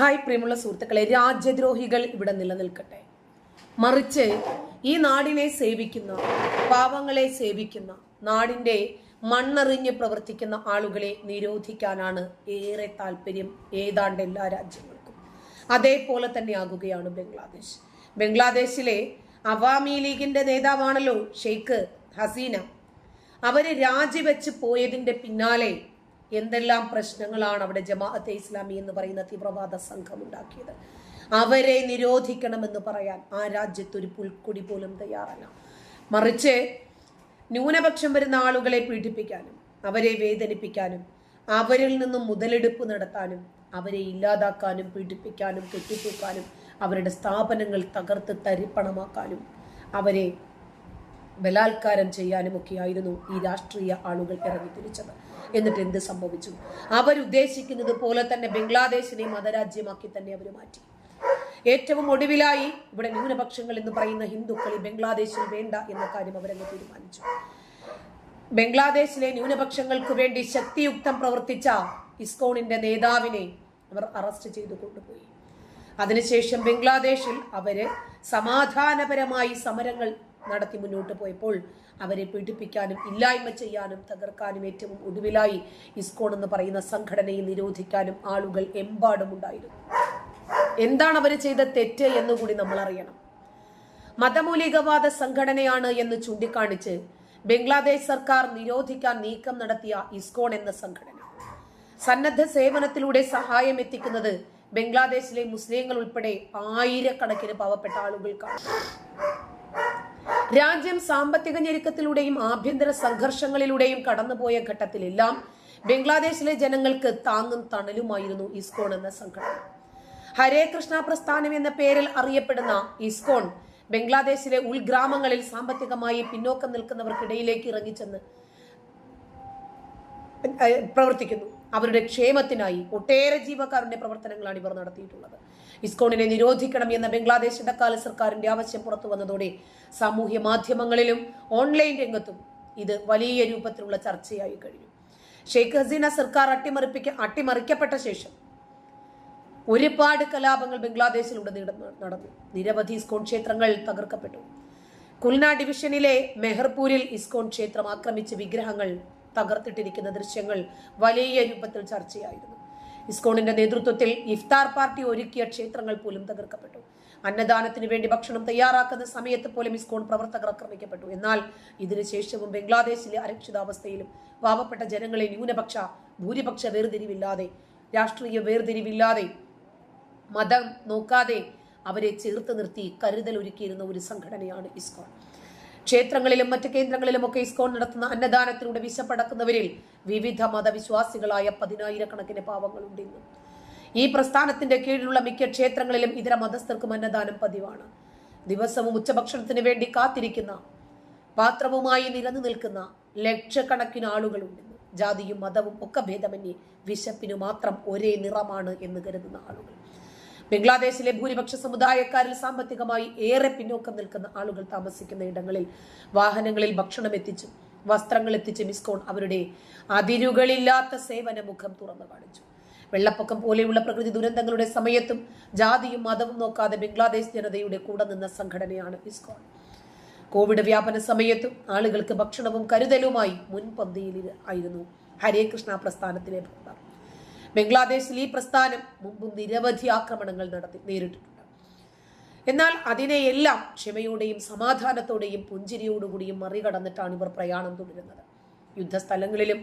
Hi പ്രിയമുള്ള സുഹൃത്തുക്കളെ രാജ്യദ്രോഹികൾ ഇവിടെ നിലനിൽക്കട്ടെ. മറിച്ച് ഈ നാടിനെ സേവിക്കുന്ന പാവങ്ങളെ സേവിക്കുന്ന നാടിന്റെ മണ്ണറിഞ്ഞ് പ്രവർത്തിക്കുന്ന ആളുകളെ നിരോധിക്കാനാണ് ഏറെ താല്പര്യം ഏതാണ്ട് എല്ലാ രാജ്യങ്ങൾക്കും. അതേപോലെ തന്നെ ആകുകയാണ് ബംഗ്ലാദേശ്. ബംഗ്ലാദേശിലെ അവാമി ലീഗിന്റെ നേതാവാണല്ലോ ഷെയ്ഖ് ഹസീന. അവർ രാജിവെച്ച് പോയതിന്റെ പിന്നാലെ എന്തെല്ലാം പ്രശ്നങ്ങളാണ് അവിടെ ജമാഅത്തെ ഇസ്ലാമി എന്ന് പറയുന്ന തീവ്രവാദ സംഘം ഉണ്ടാക്കിയത് അവരെ നിരോധിക്കണമെന്ന് പറയാൻ ആ രാജ്യത്ത് ഒരു പുൽക്കൊടി പോലും തയ്യാറല്ല. മറിച്ച് ന്യൂനപക്ഷം വരുന്ന ആളുകളെ പീഡിപ്പിക്കാനും അവരെ വേദനിപ്പിക്കാനും അവരിൽ നിന്നും മുതലെടുപ്പ് നടത്താനും അവരെ ഇല്ലാതാക്കാനും പീഡിപ്പിക്കാനും കെട്ടിത്തൂക്കാനും അവരുടെ സ്ഥാപനങ്ങൾ തകർത്ത് തരിപ്പണമാക്കാനും അവരെ ബലാത്കാരം ചെയ്യാനും ഒക്കെയായിരുന്നു ഈ രാഷ്ട്രീയ ആളുകൾ ഇറങ്ങി തിരിച്ചത്. എന്നിട്ട് എന്ത് സംഭവിച്ചു? അവരുദ്ദേശിക്കുന്നത് പോലെ തന്നെ ബംഗ്ലാദേശിനെ മതരാജ്യമാക്കി തന്നെ അവർ മാറ്റി. ഏറ്റവും ഒടുവിലായി ഇവിടെ ന്യൂനപക്ഷങ്ങൾ എന്ന് പറയുന്ന ഹിന്ദുക്കൾ ഈ ബംഗ്ലാദേശിൽ വേണ്ട എന്ന കാര്യം അവരങ്ങ് തീരുമാനിച്ചു. ബംഗ്ലാദേശിലെ ന്യൂനപക്ഷങ്ങൾക്ക് വേണ്ടി ശക്തിയുക്തം പ്രവർത്തിച്ച ഇസ്കോണിന്റെ നേതാവിനെ അവർ അറസ്റ്റ് ചെയ്തു കൊണ്ടുപോയി. അതിനുശേഷം ബംഗ്ലാദേശിൽ അവർ സമാധാനപരമായി സമരങ്ങൾ നടത്തി മുന്നോട്ട് പോയപ്പോൾ അവരെ പീഡിപ്പിക്കാനും ഇല്ലായ്മ ചെയ്യാനും തകർക്കാനും ഏറ്റവും ഒടുവിലായി ഇസ്കോൺ എന്ന് പറയുന്ന സംഘടനയെ നിരോധിക്കാനും ആളുകൾ എമ്പാടുമുണ്ടായിരുന്നു എന്താണ് അവർ ചെയ്ത തെറ്റ് എന്ന് കൂടി നമ്മൾ അറിയണം. മതമൂലികവാദ സംഘടനയാണ് എന്ന് ചൂണ്ടിക്കാണിച്ച് ബംഗ്ലാദേശ് സർക്കാർ നിരോധിക്കാൻ നീക്കം നടത്തിയ ഇസ്കോൺ എന്ന സംഘടന. സന്നദ്ധ സേവനത്തിലൂടെ സഹായം എത്തിക്കുന്നത് ബംഗ്ലാദേശിലെ മുസ്ലിങ്ങൾ ഉൾപ്പെടെ ആയിരക്കണക്കിന് പാവപ്പെട്ട ആളുകൾക്കാണ്. രാജ്യം സാമ്പത്തിക ഞെരുക്കത്തിലൂടെയും ആഭ്യന്തര സംഘർഷങ്ങളിലൂടെയും കടന്നുപോയ ഘട്ടത്തിലെല്ലാം ബംഗ്ലാദേശിലെ ജനങ്ങൾക്ക് താങ്ങും തണലുമായിരുന്നു ഇസ്കോൺ എന്ന സംഘടന. ഹരേ കൃഷ്ണ പ്രസ്ഥാനം എന്ന പേരിൽ അറിയപ്പെടുന്ന ഇസ്കോൺ ബംഗ്ലാദേശിലെ ഉൾഗ്രാമങ്ങളിൽ സാമ്പത്തികമായി പിന്നോക്കം നിൽക്കുന്നവർക്കിടയിലേക്ക് ഇറങ്ങിച്ചെന്ന് പ്രവർത്തിക്കുന്നു. അവരുടെ ക്ഷേമത്തിനായി ഒട്ടേറെ ജീവക്കാരുടെ പ്രവർത്തനങ്ങളാണ് ഇവർ നടത്തിയിട്ടുള്ളത്. ഇസ്കോണിനെ നിരോധിക്കണം എന്ന ബംഗ്ലാദേശ് ഇടക്കാല സർക്കാരിന്റെ ആവശ്യം പുറത്തു വന്നതോടെ സാമൂഹ്യ മാധ്യമങ്ങളിലും ഓൺലൈൻ രംഗത്തും ഇത് വലിയ രൂപത്തിലുള്ള ചർച്ചയായി കഴിഞ്ഞു. ഷെയ്ഖ് ഹസീന സർക്കാർ അട്ടിമറിപ്പിക്ക അട്ടിമറിക്കപ്പെട്ട ശേഷം ഒരുപാട് കലാപങ്ങൾ ബംഗ്ലാദേശിലുടനീളം നടന്നു. നിരവധി ഇസ്കോൺ ക്ഷേത്രങ്ങൾ തകർക്കപ്പെട്ടു. കുൽന ഡിവിഷനിലെ മെഹർപൂരിൽ ഇസ്കോൺ ക്ഷേത്രം ആക്രമിച്ച് വിഗ്രഹങ്ങൾ തകർത്തിട്ടിരിക്കുന്ന ദൃശ്യങ്ങൾ വലിയ രൂപത്തിൽ ചർച്ചയായിരുന്നു. ഇസ്കോണിന്റെ നേതൃത്വത്തിൽ ഇഫ്താർ പാർട്ടി ഒരുക്കിയ ക്ഷേത്രങ്ങൾ പോലും തകർക്കപ്പെട്ടു. അന്നദാനത്തിന് വേണ്ടി ഭക്ഷണം തയ്യാറാക്കുന്ന സമയത്ത് പോലും ഇസ്കോൺ പ്രവർത്തകർ ആക്രമിക്കപ്പെട്ടു. എന്നാൽ ഇതിനുശേഷവും ബംഗ്ലാദേശിലെ അരക്ഷിതാവസ്ഥയിലും പാവപ്പെട്ട ജനങ്ങളെ ന്യൂനപക്ഷ ഭൂരിപക്ഷ വേർതിരിവില്ലാതെ രാഷ്ട്രീയ വേർതിരിവില്ലാതെ മതം നോക്കാതെ അവരെ ചേർത്ത് നിർത്തി കരുതൽ ഒരുക്കിയിരുന്ന ഒരു സംഘടനയാണ് ഇസ്കോൺ. ക്ഷേത്രങ്ങളിലും മറ്റ് കേന്ദ്രങ്ങളിലും ഒക്കെ ഇസ്കോൺ നടത്തുന്ന അന്നദാനത്തിലൂടെ വിശപ്പടക്കുന്നവരിൽ വിവിധ മതവിശ്വാസികളായ പതിനായിരക്കണക്കിന് പാവങ്ങളുണ്ട് ഇന്ന് ഈ പ്രസ്ഥാനത്തിന്റെ കീഴിലുള്ള മിക്ക ക്ഷേത്രങ്ങളിലും ഇതര മതസ്ഥർക്കും അന്നദാനം പതിവാണ്. ദിവസവും ഉച്ചഭക്ഷണത്തിന് വേണ്ടി കാത്തിരിക്കുന്ന പാത്രവുമായി നിരന്നു നിൽക്കുന്ന ലക്ഷക്കണക്കിന് ആളുകളുണ്ട് ജാതിയും മതവും ഒക്കെ ഭേദമന്യേ വിശപ്പിനു മാത്രം ഒരേ നിറമാണ് എന്ന് കരുതുന്ന ആളുകൾ. ബംഗ്ലാദേശിലെ ഭൂരിപക്ഷ സമുദായക്കാരിൽ സാമ്പത്തികമായി ഏറെ പിന്നോക്കം നിൽക്കുന്ന ആളുകൾ താമസിക്കുന്ന ഇടങ്ങളിൽ വാഹനങ്ങളിൽ ഭക്ഷണം എത്തിച്ചും വസ്ത്രങ്ങൾ എത്തിച്ച് മിസ്കോൺ അവരുടെ അതിരുകളില്ലാത്ത സേവന മുഖം തുറന്നു കാണിച്ചു. വെള്ളപ്പൊക്കം പോലെയുള്ള പ്രകൃതി ദുരന്തങ്ങളുടെ സമയത്തും ജാതിയും മതവും നോക്കാതെ ബംഗ്ലാദേശ് ജനതയുടെ കൂടെ നിന്ന സംഘടനയാണ് മിസ്കോൺ കോവിഡ് വ്യാപന സമയത്തും ആളുകൾക്ക് ഭക്ഷണവും കരുതലുമായി മുൻപന്തിയിൽ ആയിരുന്നു. ഹരേ കൃഷ്ണ പ്രസ്ഥാനത്തിലെ ഭക്തർ ബംഗ്ലാദേശിൽ ഈ പ്രസ്ഥാനം മുമ്പും നിരവധി ആക്രമണങ്ങൾ നടത്തി നേരിട്ടിട്ടുണ്ട്. എന്നാൽ അതിനെയെല്ലാം ക്ഷമയോടെയും സമാധാനത്തോടെയും പുഞ്ചിരിയോടുകൂടിയും മറികടന്നിട്ടാണ് ഇവർ പ്രയാണം തുടരുന്നത്. യുദ്ധസ്ഥലങ്ങളിലും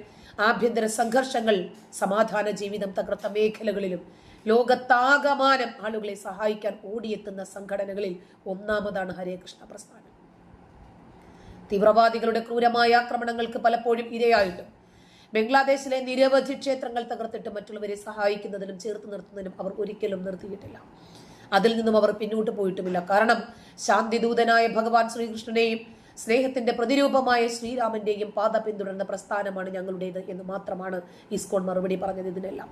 ആഭ്യന്തര സംഘർഷങ്ങൾ സമാധാന ജീവിതം തകർത്ത മേഖലകളിലും ലോകത്താകമാനം ആളുകളെ സഹായിക്കാൻ ഓടിയെത്തുന്ന സംഘടനകളിൽ ഒന്നാമതാണ് ഹരേകൃഷ്ണ പ്രസ്ഥാനം. തീവ്രവാദികളുടെ ക്രൂരമായ ആക്രമണങ്ങൾക്ക് പലപ്പോഴും ഇരയായിട്ടും ബംഗ്ലാദേശിലെ നിരവധി ക്ഷേത്രങ്ങൾ തകർത്തിട്ട് മറ്റുള്ളവരെ സഹായിക്കുന്നതിനും ചേർത്ത് നിർത്തുന്നതിനും അവർ ഒരിക്കലും നിർത്തിയിട്ടില്ല. അതിൽ നിന്നും അവർ പിന്നോട്ട് പോയിട്ടുമില്ല. കാരണം ശാന്തിദൂതനായ ഭഗവാൻ ശ്രീകൃഷ്ണനെയും സ്നേഹത്തിന്റെ പ്രതിരൂപമായ ശ്രീരാമന്റെയും പാത പിന്തുടർന്ന പ്രസ്ഥാനമാണ് ഞങ്ങളുടേത് എന്ന് മാത്രമാണ് ഇസ്കോൺ മറുപടി പറഞ്ഞത് ഇതിനെല്ലാം.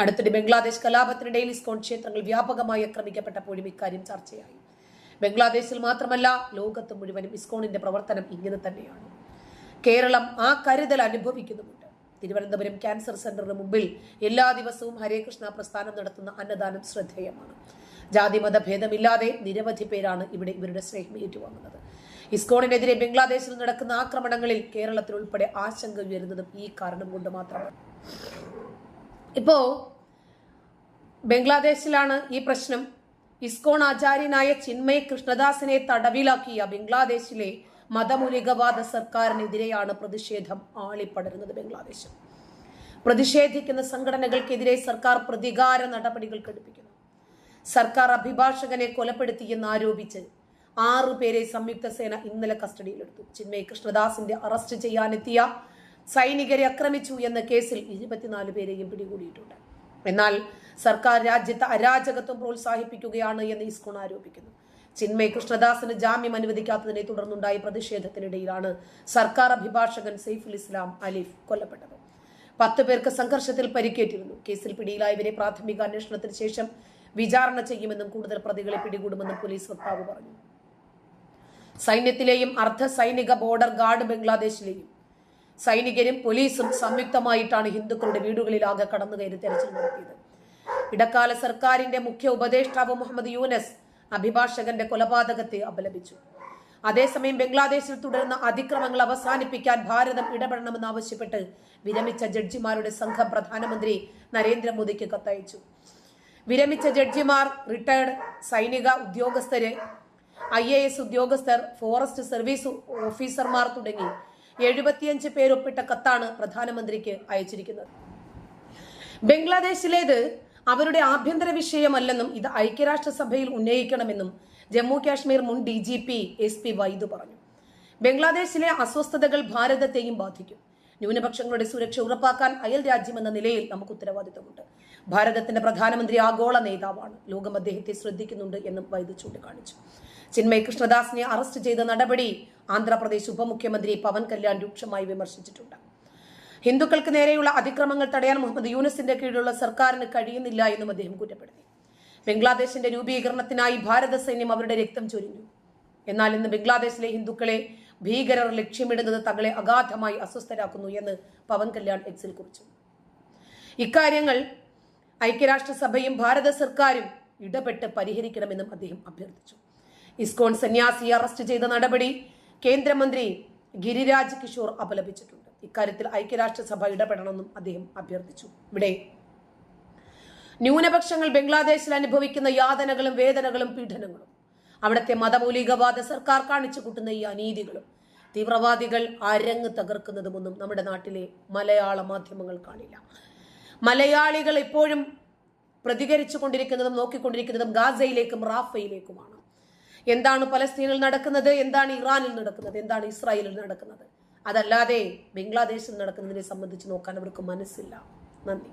അടുത്തിടെ ബംഗ്ലാദേശ് കലാപത്തിനിടയിൽ ഇസ്കോൺ ക്ഷേത്രങ്ങൾ വ്യാപകമായി ആക്രമിക്കപ്പെട്ടപ്പോഴും ഇക്കാര്യം ചർച്ചയായി. ബംഗ്ലാദേശിൽ മാത്രമല്ല ലോകത്ത് മുഴുവനും ഇസ്കോണിന്റെ പ്രവർത്തനം ഇങ്ങനെ തന്നെയാണ്. കേരളം ആ കരുതൽ അനുഭവിക്കുന്നുമുണ്ട്. തിരുവനന്തപുരം ക്യാൻസർ സെന്ററിന് മുമ്പിൽ എല്ലാ ദിവസവും ഹരേകൃഷ്ണ പ്രസ്ഥാനം നടത്തുന്ന അന്നദാനം ശ്രദ്ധേയമാണ്. ജാതി മത ഭേദമില്ലാതെ നിരവധി പേരാണ് ഇവിടെ ഇവരുടെ സ്നേഹം ഏറ്റുവാങ്ങുന്നത്. ഇസ്കോണിനെതിരെ ബംഗ്ലാദേശിൽ നടക്കുന്ന ആക്രമണങ്ങളിൽ കേരളത്തിൽ ഉൾപ്പെടെ ആശങ്ക ഉയരുന്നതും ഈ കാരണം കൊണ്ട് മാത്രമാണ്. ഇപ്പോ ബംഗ്ലാദേശിലാണ് ഈ പ്രശ്നം. ഇസ്കോൺ ആചാര്യനായ ചിന്മയ കൃഷ്ണദാസിനെ തടവിലാക്കിയ ബംഗ്ലാദേശിലെ മതമൂലികവാദ സർക്കാരിനെതിരെയാണ് പ്രതിഷേധം ആളിപ്പടരുന്നത് ബംഗ്ലാദേശിൽ പ്രതിഷേധിക്കുന്ന സംഘടനകൾക്കെതിരെ സർക്കാർ പ്രതികാര നടപടികൾ ഘടിപ്പിക്കുന്നു സർക്കാർ അഭിഭാഷകനെ കൊലപ്പെടുത്തിയെന്ന് ആരോപിച്ച് ആറു പേരെ സംയുക്ത സേന ഇന്നലെ കസ്റ്റഡിയിലെടുത്തു. ചിന്മയ് കൃഷ്ണദാസിന്റെ അറസ്റ്റ് ചെയ്യാനെത്തിയ സൈനികരെ ആക്രമിച്ചു എന്ന കേസിൽ ഇരുപത്തിനാല് പേരെയും പിടികൂടിയിട്ടുണ്ട്. എന്നാൽ സർക്കാർ രാജ്യത്തെ അരാജകത്വം പ്രോത്സാഹിപ്പിക്കുകയാണ് എന്ന് ഇസ്കോൺ ആരോപിക്കുന്നു. ചിന്മയ് കൃഷ്ണദാസിന് ജാമ്യം അനുവദിക്കാത്തതിനെ തുടർന്നുണ്ടായ പ്രതിഷേധത്തിനിടയിലാണ് സർക്കാർ അഭിഭാഷകൻ സെയ്ഫുൽ ഇസ്ലാം അലീഫ് കൊല്ലപ്പെട്ടത്. പത്ത് പേർക്ക് സംഘർഷത്തിൽ പരിക്കേറ്റിരുന്നു. കേസിൽ പിടിയിലായവരെ പ്രാഥമിക അന്വേഷണത്തിന് ശേഷം വിചാരണ ചെയ്യുമെന്നും കൂടുതൽ പ്രതികളെ പിടികൂടുമെന്നും പോലീസ് വക്താവ് പറഞ്ഞു. സൈന്യത്തിലെയും അർദ്ധ സൈനിക ബോർഡർ ഗാർഡ് ബംഗ്ലാദേശിലെയും സൈനികരും പോലീസും സംയുക്തമായിട്ടാണ് ഹിന്ദുക്കളുടെ വീടുകളിലാകെ കടന്നുകയറി തെരച്ചിൽ നടത്തിയത്. ഇടക്കാല സർക്കാരിന്റെ മുഖ്യ ഉപദേഷ്ടാവ് മുഹമ്മദ് യൂനസ് അഭിഭാഷകന്റെ കൊലപാതകത്തെ അപലപിച്ചു. അതേസമയം ബംഗ്ലാദേശിൽ തുടരുന്ന അതിക്രമങ്ങൾ അവസാനിപ്പിക്കാൻ ഭാരതം ഇടപെടണമെന്ന് ആവശ്യപ്പെട്ട് വിരമിച്ച ജഡ്ജിമാരുടെ സംഘം പ്രധാനമന്ത്രി നരേന്ദ്രമോദിക്ക് കത്തയച്ചു. വിരമിച്ച ജഡ്ജിമാർ റിട്ടയർഡ് സൈനിക ഉദ്യോഗസ്ഥര് ഐ എ എസ് ഉദ്യോഗസ്ഥർ ഫോറസ്റ്റ് സർവീസ് ഓഫീസർമാർ തുടങ്ങി എഴുപത്തിയഞ്ച് പേരൊപ്പിട്ട കത്താണ് പ്രധാനമന്ത്രിക്ക് അയച്ചിരിക്കുന്നത്. ബംഗ്ലാദേശിലേത് അവരുടെ ആഭ്യന്തര വിഷയമല്ലെന്നും ഇത് ഐക്യരാഷ്ട്രസഭയിൽ ഉന്നയിക്കണമെന്നും ജമ്മു കാശ്മീർ മുൻ D G P S P Vaid പറഞ്ഞു. ബംഗ്ലാദേശിലെ അസ്വസ്ഥതകൾ ഭാരതത്തെയും ബാധിക്കും. ന്യൂനപക്ഷങ്ങളുടെ സുരക്ഷ ഉറപ്പാക്കാൻ അയൽ രാജ്യമെന്ന നിലയിൽ നമുക്ക് ഉത്തരവാദിത്തമുണ്ട്. ഭാരതത്തിന്റെ പ്രധാനമന്ത്രി ആഗോള നേതാവാണ്. ലോകം അദ്ദേഹത്തെ ശ്രദ്ധിക്കുന്നുണ്ട് എന്നും വൈദു ചൂണ്ടിക്കാണിച്ചു. ചിന്മയ് കൃഷ്ണദാസിനെ അറസ്റ്റ് ചെയ്ത നടപടി ആന്ധ്രാപ്രദേശ് ഉപമുഖ്യമന്ത്രി പവൻ കല്യാൺ രൂക്ഷമായി വിമർശിച്ചിട്ടുണ്ട്. ഹിന്ദുക്കൾക്ക് നേരെയുള്ള അതിക്രമങ്ങൾ തടയാൻ മുഹമ്മദ് യൂനസിന്റെ കീഴിലുള്ള സർക്കാരിന് കഴിയുന്നില്ല എന്നും അദ്ദേഹം കുറ്റപ്പെടുത്തി. ബംഗ്ലാദേശിന്റെ രൂപീകരണത്തിനായി ഭാരത സൈന്യം അവരുടെ രക്തം ചൊരിഞ്ഞു. എന്നാൽ ഇന്ന് ബംഗ്ലാദേശിലെ ഹിന്ദുക്കളെ ഭീകരർ ലക്ഷ്യമിടുന്നത് തങ്ങളെ അഗാധമായി അസ്വസ്ഥരാക്കുന്നു എന്ന് പവൻ കല്യാൺ എക്സിൽ കുറിച്ചു. ഇക്കാര്യങ്ങൾ ഐക്യരാഷ്ട്രസഭയും ഭാരത സർക്കാരും ഇടപെട്ട് പരിഹരിക്കണമെന്നും അദ്ദേഹം അഭ്യർത്ഥിച്ചു. ഇസ്കോൺ സന്യാസി അറസ്റ്റ് ചെയ്ത നടപടി കേന്ദ്രമന്ത്രി ഗിരിരാജ് കിഷോർ അപലപിച്ചിട്ടുണ്ട്. ഇക്കാര്യത്തിൽ ഐക്യരാഷ്ട്രസഭ ഇടപെടണമെന്നും അദ്ദേഹം അഭ്യർത്ഥിച്ചു. ഇവിടെ ന്യൂനപക്ഷങ്ങൾ ബംഗ്ലാദേശിൽ അനുഭവിക്കുന്ന യാതനകളും വേദനകളും പീഡനങ്ങളും അവിടുത്തെ മതമൗലികവാദ സർക്കാർ കാണിച്ചു കൂട്ടുന്ന ഈ അനീതികളും തീവ്രവാദികൾ അരങ്ങ് തകർക്കുന്നതുമൊന്നും നമ്മുടെ നാട്ടിലെ മലയാള മാധ്യമങ്ങൾ കാണില്ല. മലയാളികൾ ഇപ്പോഴും പ്രതികരിച്ചു കൊണ്ടിരിക്കുന്നതും നോക്കിക്കൊണ്ടിരിക്കുന്നതും ഗാസയിലേക്കും റാഫയിലേക്കുമാണ്. എന്താണ് പലസ്തീനിൽ നടക്കുന്നത്? എന്താണ് ഇറാനിൽ നടക്കുന്നത്? എന്താണ് ഇസ്രായേലിൽ നടക്കുന്നത്? അതല്ലാതെ ബംഗ്ലാദേശിൽ നടക്കുന്നതിനെ സംബന്ധിച്ച് നോക്കാൻ അവർക്ക് മനസ്സില്ല. നന്ദി.